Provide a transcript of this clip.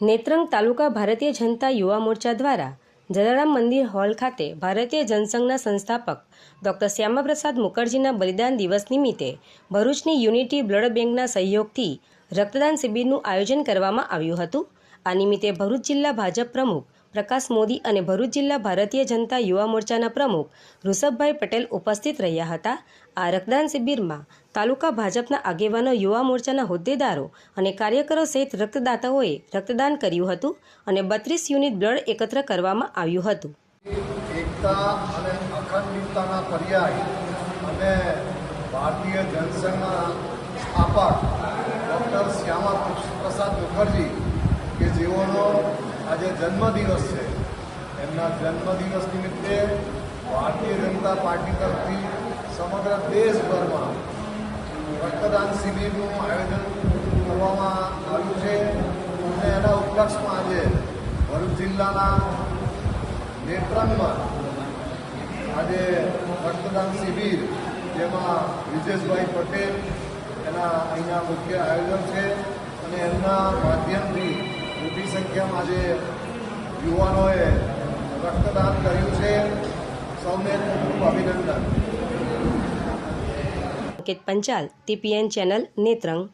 નેત્રંગ તાલુકા ભારતીય જનતા યુવા મોરચા દ્વારા જલારામ મંદિર હોલ ખાતે ભારતીય જનસંઘના સંસ્થાપક ડૉક્ટર શ્યામાપ્રસાદ મુખર્જીના બલિદાન દિવસ નિમિત્તે ભરૂચની યુનિટી બ્લડ બેંકના સહયોગથી રક્તદાન શિબિરનું આયોજન કરવામાં આવ્યું હતું. આ નિમિત્તે ભરૂચ જિલ્લા ભાજપ પ્રમુખ પ્રકાશ મોદી અને ભરૂચ જિલ્લા ભારતીય જનતા યુવા મોરચાના પ્રમુખ ઋષભભાઈ પટેલ ઉપસ્થિત રહ્યા હતા. આ રક્તદાન શિબિરમાં તાલુકા ભાજપના આગેવાનો, યુવા મોરચાના હોદ્દેદારો અને કાર્યકરો સહિત રક્તદાતાઓએ રક્તદાન કર્યું હતું અને બત્રીસ યુનિટ બ્લડ એકત્ર કરવામાં આવ્યું હતું. એકતા અને અખંડિતતાના પર્યાય અને ભારતીય જનસંઘના સ્થાપક ડૉક્ટર શ્યામા પ્રસાદ મુખર્જી આજે જન્મદિવસ છે. એમના જન્મદિવસ નિમિત્તે ભારતીય જનતા પાર્ટી તરફથી સમગ્ર દેશભરમાં રક્તદાન શિબિરનું આયોજન કરવામાં આવ્યું છે. અને એના ઉપલક્ષમાં આજે ભરૂચ જિલ્લાના નેત્રંગમાં આજે રક્તદાન શિબિર, જેમાં વિજેશભાઈ પટેલ એના અહીંના મુખ્ય આયોજન છે. અને એમના માધ્યમથી મોટી સંખ્યામાં આજે યુવાનોએ રક્તદાન કર્યું છે? સૌને ખૂબ ખૂબ અભિનંદન પંચાલ, ટીપીએન ચેનલ, નેત્રંગ.